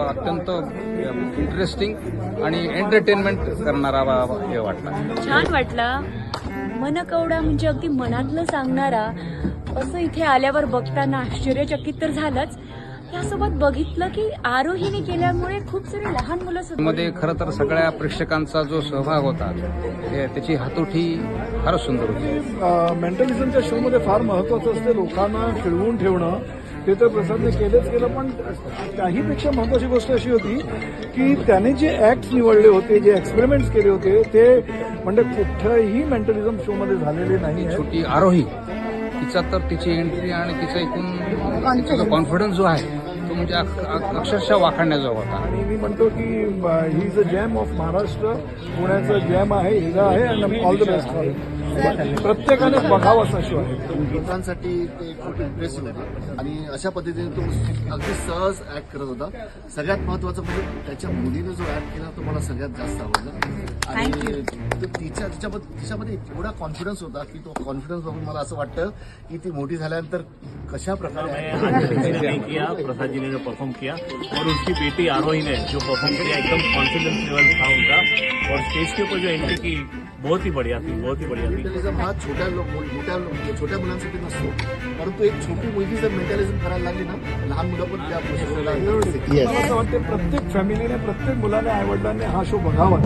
अत्यंत इंटरेस्टिंग आणि एंटरटेनमेंट करणारा हे वाटला. छान वाटलं. मनकवडा म्हणजे अगदी मनातलं सांगणारा असं इथे आल्यावर बघताना आश्चर्यचकित तर झालंच. यासोबत बघितलं की आरोहीने केल्यामुळे खूप सारे लहान मुलं मध्ये खरं तर सगळ्या प्रेक्षकांचा जो सहभाग होता त्याची हातोठी फारच सुंदर होती. मेंटलिझमच्या शोमध्ये फार महत्वाचं असते लोकांना खिळवून ठेवणं. ते तर प्रसादने केलंच केलं पण त्याहीपेक्षा महत्वाची गोष्ट अशी होती की त्याने जे ऍक्ट निवडले होते जे एक्सपेरिमेंट्स केले होते ते म्हणजे कुठल्याही मेंटलिझम शोमध्ये झालेले नाही छोटी आरोही तिचा तर तिची एंट्री आणि तिचा एकूण कॉन्फिडन्स जो आहे तो म्हणजे अक- अक- अक्षरशः वाखाणण्याजोगा होता. आणि मी म्हणतो की he is a gem of Maharashtra पुण्याचं जॅम आहे हिरा आहे आणि ऑल द बेस्ट प्रत्येकाने बघावा असा शो आहे लोकांसाठी ते खूप इम्प्रेसिव्ह होतं आणि अशा पद्धतीने तो अगदी सहज ऍक्ट करत होता. सगळ्यात महत्वाचं म्हणजे त्याच्या मुलीने जो ऍक्ट केला तो मला सगळ्यात जास्त आवडला. आणि तो तिच्या तिच्यामध्ये तिच्यामध्ये एवढा कॉन्फिडन्स होता की तो कॉन्फिडन्स बघून मला असं वाटतं की ती मोठी झाल्यानंतर कशा प्रकारे act आज किसी ने नहीं किया प्रसाद जी ने जो परफॉर्म किया. और उसकी बेटी आरोही ने जो परफॉर्म किया एकदम कॉन्फिडेंस लेवल था उनका. और स्टेज के ऊपर जो एंट्री की बहुत ही बढ़िया थी बहुत ही बढ़िया थी। हा छोट्या लो- मोठ्या लो- छोट्या मुलांसाठी नसतो परंतु एक छोटी मुलगी जर मेंटॅलिझम करायला लागली ना लहान मुलं पण त्या गोष्टीला मला असं वाटतं प्रत्येक फॅमिलीने प्रत्येक मुलाने आईवडिलांनी हा शो बघावा.